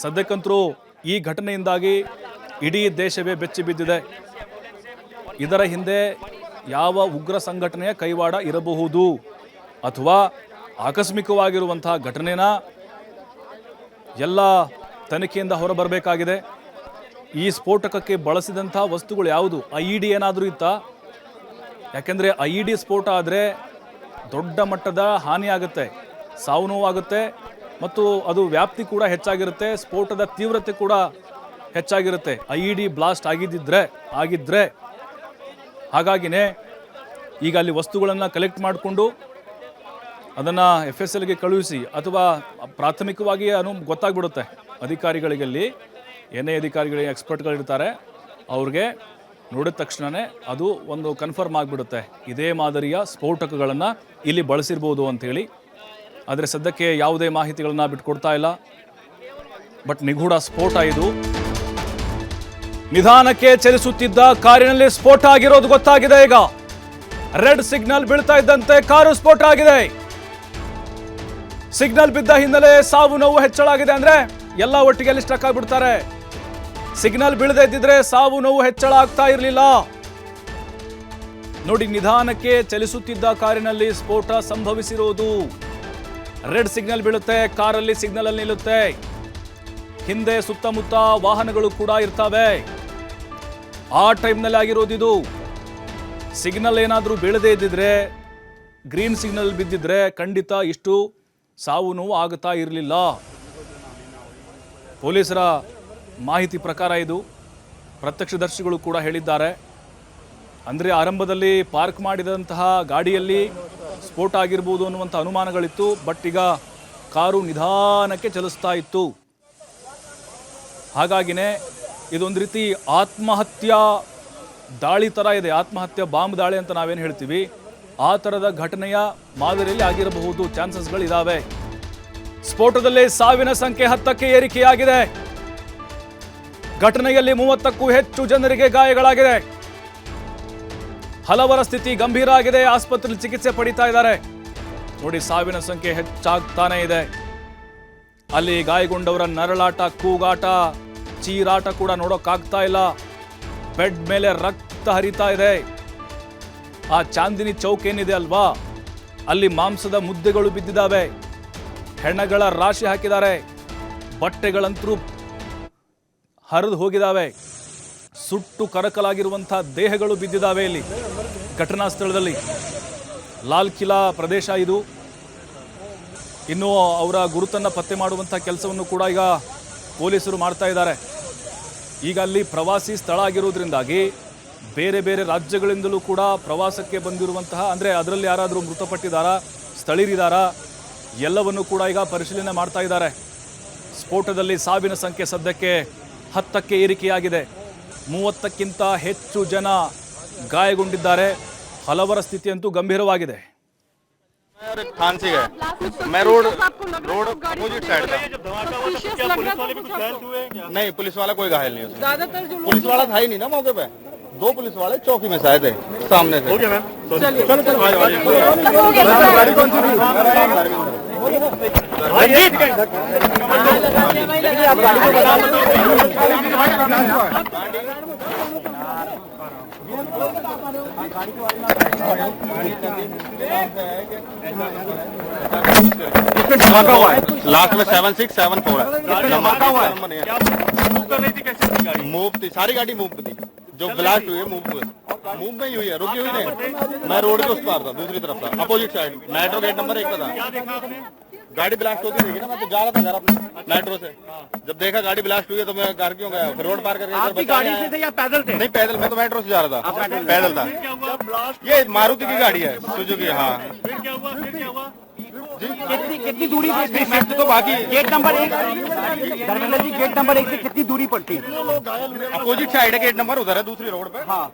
ಸದ್ಯಕ್ಕಂತರೂ ಈ ಘಟನೆಯಿಂದಾಗಿ ಇಡೀ ದೇಶವೇ ಬೆಚ್ಚಿ ಬಿದ್ದಿದೆ. ಇದರ ಹಿಂದೆ ಯಾವ ಉಗ್ರ ಸಂಘಟನೆಯ ಕೈವಾಡ ಇರಬಹುದು ಅಥವಾ ಆಕಸ್ಮಿಕವಾಗಿರುವಂತಹ ಘಟನೆನ ಎಲ್ಲ ತನಿಖೆಯಿಂದ ಹೊರಬರಬೇಕಾಗಿದೆ. ಈ ಸ್ಫೋಟಕಕ್ಕೆ ಬಳಸಿದಂಥ ವಸ್ತುಗಳು ಯಾವುದು? ಐ ಇ ಡಿ ಏನಾದರೂ ಇತ್ತಾ? ಯಾಕೆಂದರೆ ಐ ಇ ಡಿ ಸ್ಫೋಟ ಆದರೆ ದೊಡ್ಡ ಮಟ್ಟದ ಹಾನಿ ಆಗುತ್ತೆ ಸಾವು ನೋವಾಗುತ್ತೆ ಮತ್ತು ಅದು ವ್ಯಾಪ್ತಿ ಕೂಡ ಹೆಚ್ಚಾಗಿರುತ್ತೆ, ಸ್ಫೋಟದ ತೀವ್ರತೆ ಕೂಡ ಹೆಚ್ಚಾಗಿರುತ್ತೆ. ಐ ಇ ಡಿ ಬ್ಲಾಸ್ಟ್ ಆಗಿದ್ದಿದ್ರೆ ಆಗಿದ್ದರೆ ಹಾಗಾಗಿನೇ ಈಗ ಅಲ್ಲಿ ವಸ್ತುಗಳನ್ನು ಕಲೆಕ್ಟ್ ಮಾಡಿಕೊಂಡು ಅದನ್ನು ಎಫ್ ಎಸ್ ಎಲ್ಗೆ ಕಳುಹಿಸಿ ಅಥವಾ ಪ್ರಾಥಮಿಕವಾಗಿ ಅನು ಗೊತ್ತಾಗ್ಬಿಡುತ್ತೆ ಅಧಿಕಾರಿಗಳಿಗೆ ಅಲ್ಲಿ ಏನೇ ಅಧಿಕಾರಿಗಳಿಗೆ ಎಕ್ಸ್ಪರ್ಟ್ಗಳಿರ್ತಾರೆ, ಅವ್ರಿಗೆ ನೋಡಿದ ತಕ್ಷಣವೇ ಅದು ಒಂದು ಕನ್ಫರ್ಮ್ ಆಗಿಬಿಡುತ್ತೆ. ಇದೇ ಮಾದರಿಯ ಸ್ಫೋಟಕಗಳನ್ನು ಇಲ್ಲಿ ಬಳಸಿರ್ಬೋದು ಅಂಥೇಳಿ ಆದರೆ ಸದ್ಯಕ್ಕೆ ಯಾವುದೇ ಮಾಹಿತಿಗಳನ್ನು ಬಿಟ್ಕೊಡ್ತಾ ಇಲ್ಲ. ಬಟ್ ನಿಗೂಢ ಸ್ಫೋಟ ಇದು. ನಿಧಾನಕ್ಕೆ ಚಲಿಸುತ್ತಿದ್ದ ಕಾರಿನಲ್ಲಿ ಸ್ಫೋಟ ಆಗಿರೋದು ಗೊತ್ತಾಗಿದೆ ಈಗ. ರೆಡ್ ಸಿಗ್ನಲ್ ಬೀಳ್ತಾ ಇದ್ದಂತೆ ಕಾರು ಸ್ಫೋಟ ಆಗಿದೆ. ಸಿಗ್ನಲ್ ಬಿದ್ದ ಹಿನ್ನೆಲೆ ಸಾವು ನೋವು ಹೆಚ್ಚಳ ಆಗಿದೆ ಅಂದ್ರೆ ಎಲ್ಲ ಒಟ್ಟಿಗೆ ಅಲ್ಲಿ ಸ್ಟಕ್ ಆಗ್ಬಿಡ್ತಾರೆ. ಸಿಗ್ನಲ್ ಬೀಳದೇ ಇದ್ದಿದ್ರೆ ಸಾವು ನೋವು ಹೆಚ್ಚಳ ಆಗ್ತಾ ಇರಲಿಲ್ಲ. ನೋಡಿ ನಿಧಾನಕ್ಕೆ ಚಲಿಸುತ್ತಿದ್ದ ಕಾರಿನಲ್ಲಿ ಸ್ಫೋಟ ಸಂಭವಿಸಿರುವುದು ರೆಡ್ ಸಿಗ್ನಲ್ ಬೀಳುತ್ತೆ, ಕಾರಲ್ಲಿ ಸಿಗ್ನಲ್ ಅಲ್ಲಿ ನಿಲ್ಲುತ್ತೆ. ಹಿಂದೆ ಸುತ್ತಮುತ್ತ ವಾಹನಗಳು ಕೂಡ ಇರ್ತವೆ. ಆ ಟೈಮ್ನಲ್ಲಿ ಆಗಿರೋದಿದು ಸಿಗ್ನಲ್ ಏನಾದರೂ ಬೀಳದೇ ಇದ್ದಿದ್ರೆ, ಗ್ರೀನ್ ಸಿಗ್ನಲ್ ಬಿದ್ದಿದ್ರೆ ಖಂಡಿತ ಇಷ್ಟು ಸಾವು ನೋವು ಆಗುತ್ತಾ ಇರಲಿಲ್ಲ. ಪೊಲೀಸರ ಮಾಹಿತಿ ಪ್ರಕಾರ ಇದು. ಪ್ರತ್ಯಕ್ಷದರ್ಶಿಗಳು ಕೂಡ ಹೇಳಿದ್ದಾರೆ. ಅಂದರೆ ಆರಂಭದಲ್ಲಿ ಪಾರ್ಕ್ ಮಾಡಿದಂತಹ ಗಾಡಿಯಲ್ಲಿ ಸ್ಫೋಟ ಆಗಿರ್ಬೋದು ಅನ್ನುವಂಥ ಅನುಮಾನಗಳಿತ್ತು ಬಟ್ ಈಗ ಕಾರು ನಿಧಾನಕ್ಕೆ ಚಲಿಸ್ತಾ ಇತ್ತು. ಹಾಗಾಗಿನೇ ಇದೊಂದು ರೀತಿ ಆತ್ಮಹತ್ಯಾ ದಾಳಿ ಥರ ಇದೆ. ಆತ್ಮಹತ್ಯಾ ಬಾಂಬ್ ದಾಳಿ ಅಂತ ನಾವೇನು ಹೇಳ್ತೀವಿ? ಆ ಥರದ ಘಟನೆಯ ಮಾದರಿಯಲ್ಲಿ ಆಗಿರಬಹುದು ಚಾನ್ಸಸ್ಗಳಿದ್ದಾವೆ ಸ್ಫೋಟದಲ್ಲಿ ಸಾವಿನ ಸಂಖ್ಯೆ ಹತ್ತಕ್ಕೆ ಏರಿಕೆಯಾಗಿದೆ. ಘಟನೆಯಲ್ಲಿ ಮೂವತ್ತಕ್ಕೂ ಹೆಚ್ಚು ಜನರಿಗೆ ಗಾಯಗಳಾಗಿದೆ. ಹಲವರ ಸ್ಥಿತಿ ಗಂಭೀರ ಆಗಿದೆ. ಆಸ್ಪತ್ರೆಯಲ್ಲಿ ಚಿಕಿತ್ಸೆ ಪಡಿತಾ ಇದ್ದಾರೆ. ನೋಡಿ, ಸಾವಿನ ಸಂಖ್ಯೆ ಹೆಚ್ಚಾಗ್ತಾನೆ ಇದೆ. ಅಲ್ಲಿ ಗಾಯಗೊಂಡವರ ನರಳಾಟ, ಕೂಗಾಟ, ಚೀರಾಟ ಕೂಡ ನೋಡೋಕ್ಕಾಗ್ತಾ ಇಲ್ಲ. ಬೆಡ್ ಮೇಲೆ ರಕ್ತ ಹರಿತಾ ಇದೆ. ಆ ಚಾಂದಿನಿ ಚೌಕ್ ಏನಿದೆ ಅಲ್ವಾ? ಅಲ್ಲಿ ಮಾಂಸದ ಮುದ್ದೆಗಳು ಬಿದ್ದಿದ್ದಾವೆ. ಹೆಣಗಳ ರಾಶಿ ಹಾಕಿದ್ದಾರೆ. ಬಟ್ಟೆಗಳಂತರೂ ಹರಿದು ಹೋಗಿದ್ದಾವೆ. ಸುಟ್ಟು ಕರಕಲಾಗಿರುವಂಥ ದೇಹಗಳು ಬಿದ್ದಿದ್ದಾವೆ ಇಲ್ಲಿ. ಘಟನಾ ಸ್ಥಳದಲ್ಲಿ ಲಾಲ್ ಕಿಲಾ ಪ್ರದೇಶ ಇದು. ಇನ್ನು ಅವರ ಗುರುತನ್ನು ಪತ್ತೆ ಮಾಡುವಂಥ ಕೆಲಸವನ್ನು ಕೂಡ ಈಗ ಪೊಲೀಸರು ಮಾಡ್ತಾ ಇದ್ದಾರೆ. ಈಗ ಅಲ್ಲಿ ಪ್ರವಾಸಿ ಸ್ಥಳ ಆಗಿರುವುದರಿಂದಾಗಿ ಬೇರೆ ಬೇರೆ ರಾಜ್ಯಗಳಿಂದಲೂ ಕೂಡ ಪ್ರವಾಸಕ್ಕೆ ಬಂದಿರುವಂತಹ, ಅಂದರೆ ಅದರಲ್ಲಿ ಯಾರಾದರೂ ಮೃತಪಟ್ಟಿದ್ದಾರಾ, ಸ್ಥಳೀಯರಿದ್ದಾರಾ, ಎಲ್ಲವನ್ನು ಕೂಡ ಈಗ ಪರಿಶೀಲನೆ ಮಾಡ್ತಾ ಇದ್ದಾರೆ. ಸ್ಫೋಟದಲ್ಲಿ ಸಾವಿನ ಸಂಖ್ಯೆ ಸದ್ಯಕ್ಕೆ ಹತ್ತಕ್ಕೆ ಏರಿಕೆಯಾಗಿದೆ. ಮೂವತ್ತಕ್ಕಿಂತ ಹೆಚ್ಚು ಜನ ಗಾಯಗೊಂಡಿದ್ದಾರೆ ಹಲವರ ಸ್ಥಿತಿಯಂತೂ ಗಂಭೀರವಾಗಿದೆ और एक थान से गए मैं रोड रोड अपोजिट साइड था नहीं पुलिस वाला कोई घायल नहीं है उसमें। ज्यादातर जो पुलिस वाला था ही नहीं ना मौके पे दो पुलिस वाले चौकी में से आए थे सामने से धमाका हुआ है? लास्ट में सेवन सिक्स सेवन फोर है। धमाका हुआ है? मूव थी सारी गाड़ी मूव थी। जो ब्लास्ट हुई है मूव मूव में ही हुई है रुकी हुई नहीं मैं रोड के उस पार था दूसरी तरफ़ था opposite side metro gate number एक पे था। गाड़ी ब्लास्ट होती देखी ना मैं तो जा रहा था घर अपने मेट्रो से। जब देखा गाड़ी ब्लास्ट हुई है तो मैं घर क्यों गया? फिर रोड पार करके इधर गाड़ी से थे या पैदल थे नहीं पैदल मैं तो मेट्रो से जा रहा था। पैदल था। ये मारुति की गाड़ी है सुजुकी हाँ। कितनी कितनी दूरी पे नहीं, शिफ्ट तो बाकी गेट नंबर एक। धर्मेंद्र जी गेट नंबर एक से कितनी दूरी पर थी अपोजिट साइड है गेट नंबर उधर है दूसरी रोड पे। हाँ।